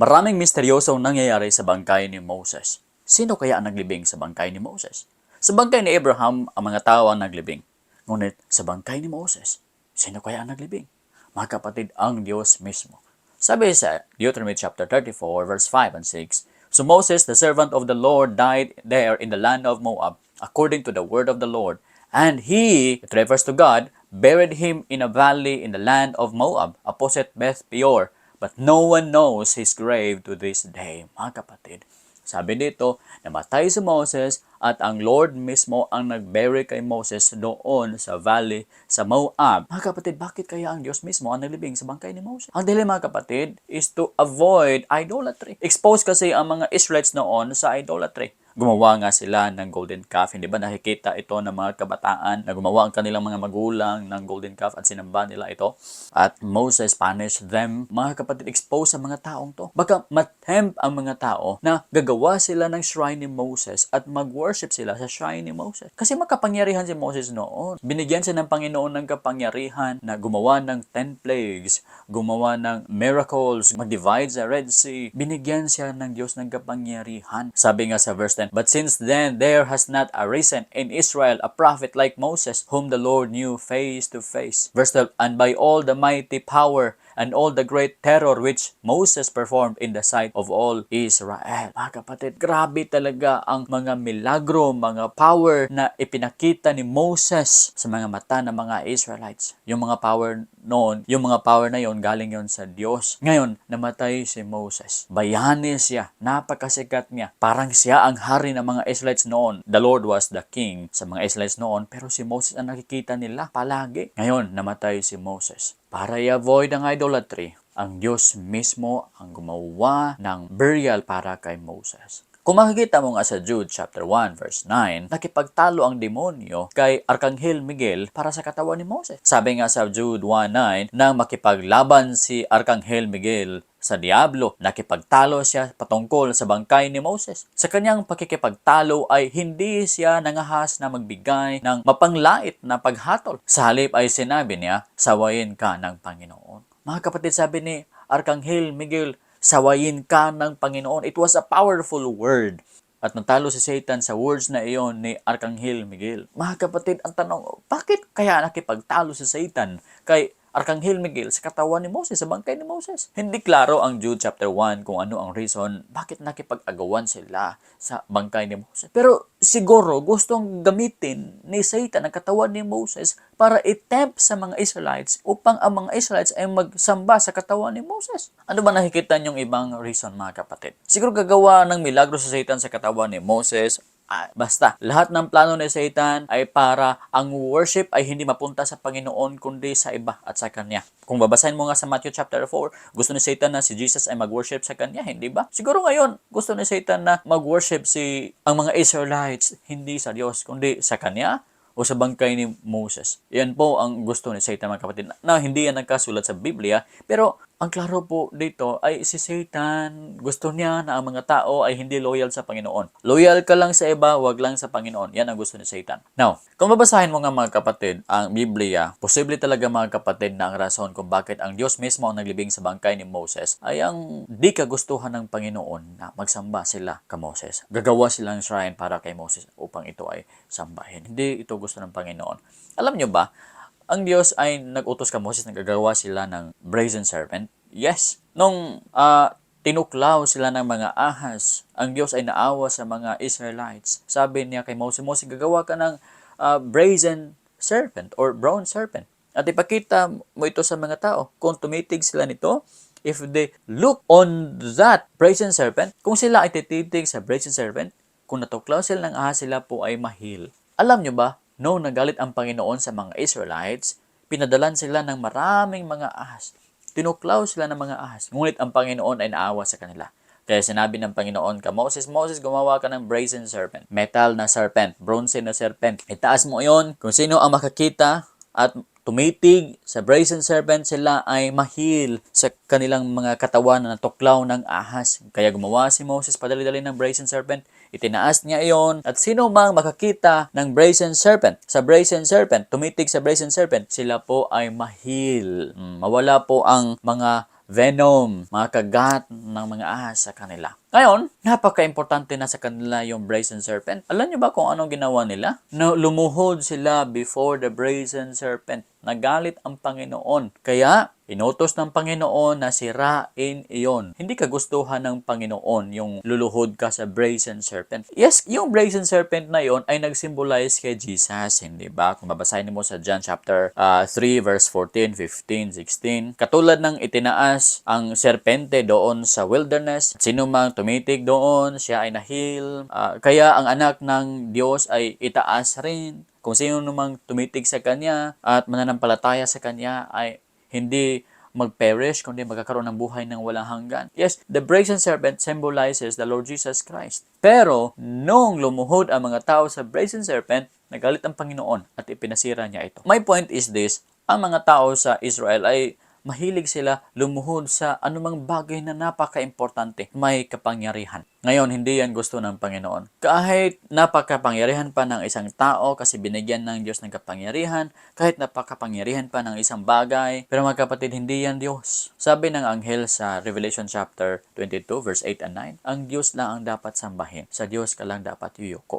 Maraming misteryosong nangyayari sa bangkay ni Moses. Sino kaya ang naglibing sa bangkay ni Moses? Sa bangkay ni Abraham, ang mga tao ang naglibing. Ngunit sa bangkay ni Moses, sino kaya ang naglibing? Mga kapatid, ang Diyos mismo. Sabi sa Deuteronomy chapter 34, verse 5 and 6, So Moses, the servant of the Lord, died there in the land of Moab, according to the word of the Lord. And he, it refers to God, buried him in a valley in the land of Moab, opposite Beth Peor. But no one knows his grave to this day. Mga kapatid, sabi dito, namatay si Moses at ang Lord mismo ang nagbury kay Moses doon sa valley sa Moab. Mga kapatid, bakit kaya ang Diyos mismo ang naglibing sa bangkay ni Moses? Ang dahilan mga kapatid is to avoid idolatry. Exposed kasi ang mga Israelites noon sa idolatry. Gumawa nga sila ng golden calf. Hindi ba nakikita ito ng mga kabataan na gumawa ang kanilang mga magulang ng golden calf at sinamba nila ito? At Moses punished them. Mga kapatid, expose sa mga taong to. Baka matempt ang mga tao na gagawa sila ng shrine ni Moses at mag-worship sila sa shrine ni Moses. Kasi makapangyarihan si Moses noon. Binigyan siya ng Panginoon ng kapangyarihan na gumawa ng 10 plagues, gumawa ng miracles, mag-divide sa Red Sea. Binigyan siya ng Diyos ng kapangyarihan. Sabi nga sa verse 10, But since then there has not arisen in Israel a prophet like Moses, whom the Lord knew face to face. Verse 12, And by all the mighty power and all the great terror which Moses performed in the sight of all Israel. Mga kapatid, grabe talaga ang mga milagro, mga power na ipinakita ni Moses sa mga mata ng mga Israelites. Yung mga power noon, yung mga power na yon galing yon sa Diyos. Ngayon, namatay si Moses. Bayani siya, napakasikat niya. Parang siya ang hari ng mga Israelites noon. The Lord was the king sa mga Israelites noon, pero si Moses ang nakikita nila palagi. Ngayon, namatay si Moses. Para i-avoid ang idolatry, ang Diyos mismo ang gumawa ng burial para kay Moses. Kung makikita mo nga sa Jude chapter 1 verse 9, nakipagtalo ang demonyo kay Arkanghel Miguel para sa katawan ni Moses. Sabi nga sa Jude 1:9 nang makipaglaban si Arkanghel Miguel sa Diablo, nakipagtalo siya patungkol sa bangkay ni Moses. Sa kanyang pakikipagtalo ay hindi siya nangahas na magbigay ng mapanglait na paghatol. Sa halip ay sinabi niya, sawayin ka ng Panginoon. Mga kapatid, sabi ni Arkanghel Miguel, sawayin ka ng Panginoon. It was a powerful word. At natalo si Satan sa words na iyon ni Arkanghel Miguel. Mga kapatid, ang tanong, bakit kaya nakipagtalo si Satan kay Arkanghel Miguel sa katawan ni Moses, sa bangkay ni Moses. Hindi klaro ang Jude chapter 1 kung ano ang reason bakit nakipag-agawan sila sa bangkay ni Moses. Pero siguro gustong gamitin ni Satan ang katawan ni Moses para i-tempt sa mga Israelites upang ang mga Israelites ay magsamba sa katawan ni Moses. Ano ba nakikita niyong ibang reason mga kapatid? Siguro gagawa ng milagro sa Satan sa katawan ni Moses basta, lahat ng plano ni Satan ay para ang worship ay hindi mapunta sa Panginoon kundi sa iba at sa Kanya. Kung babasahin mo nga sa Matthew chapter 4, gusto ni Satan na si Jesus ay mag-worship sa Kanya, hindi ba? Siguro ngayon, gusto ni Satan na mag-worship si ang mga Israelites hindi sa Diyos kundi sa Kanya o sa bangkay ni Moses. Yan po ang gusto ni Satan mga kapatid. Na hindi yan nagkasulat sa Biblia, pero ang klaro po dito ay si Satan, gusto niya na ang mga tao ay hindi loyal sa Panginoon. Loyal ka lang sa iba, wag lang sa Panginoon. Yan ang gusto ni Satan. Now, kung babasahin mo nga mga kapatid ang Biblia, posible talaga mga kapatid na ang rason kung bakit ang Diyos mismo ang naglibing sa bangkay ni Moses ay ang di kagustuhan ng Panginoon na magsamba sila ka Moses. Gagawa silang shrine para kay Moses upang ito ay sambahin. Hindi ito gusto ng Panginoon. Alam nyo ba, ang Diyos ay nag-utos ka Moses na gagawa sila ng brazen serpent? Yes. Nung ah, tinuklaw sila ng mga ahas, ang Diyos ay naawa sa mga Israelites. Sabi niya kay Moses, Moses, gagawa ka ng ah, brazen serpent or bronze serpent. At ipakita mo ito sa mga tao. Kung tumitig sila nito, if they look on that brazen serpent, kung sila ay tititig sa brazen serpent, kung natuklaw sila ng ahas, sila po ay mahil. Alam nyo ba, noong nagalit ang Panginoon sa mga Israelites, pinadalan sila ng maraming mga ahas. Tinuklaw sila ng mga ahas. Ngunit ang Panginoon ay naawa sa kanila. Kaya sinabi ng Panginoon ka, Moses, Moses, gumawa ka ng brazen serpent. Metal na serpent, bronze na serpent. Itaas mo yon kung sino ang makakita at tumitig sa brazen serpent, sila ay mahil sa kanilang mga katawan na natuklaw ng ahas. Kaya gumawa si Moses padali-dali ng brazen serpent. Itinaas niya iyon at sino mang makakita ng brazen serpent, sa brazen serpent, tumitig sa brazen serpent, sila po ay mahil. Mm, Mawala po ang mga venom, mga kagat ng mga ahas sa kanila. Ngayon, napaka-importante na sa kanila yung brazen serpent. Alam niyo ba kung anong ginawa nila? No, lumuhod sila before the brazen serpent. Nagalit ang Panginoon. Kaya, inutos ng Panginoon na sirain iyon. Hindi kagustuhan ng Panginoon yung luluhod ka sa brazen serpent. Yes, yung brazen serpent na yon ay nag-symbolize kay Jesus, hindi ba? Kung babasahin mo sa John chapter uh, 3 verse 14, 15, 16, katulad ng itinaas ang serpente doon sa wilderness, sino mang tumitig doon, siya ay nahil. Ah, kaya ang anak ng Diyos ay itaas rin. Kung sino namang tumitig sa Kanya at mananampalataya sa Kanya ay hindi mag-perish, kundi magkakaroon ng buhay ng walang hanggan. Yes, the brazen serpent symbolizes the Lord Jesus Christ. Pero, nung lumuhod ang mga tao sa brazen serpent, nagalit ang Panginoon at ipinasira niya ito. My point is this, ang mga tao sa Israel ay mahilig sila lumuhod sa anumang bagay na napaka-importante, may kapangyarihan. Ngayon, hindi yan gusto ng Panginoon. Kahit napakapangyarihan pa ng isang tao kasi binigyan ng Diyos ng kapangyarihan, kahit napakapangyarihan pa ng isang bagay, pero mga kapatid, hindi yan Diyos. Sabi ng anghel sa Revelation chapter 22 verse 8 and 9, ang Diyos lang ang dapat sambahin. Sa Diyos ka lang dapat yuyuko.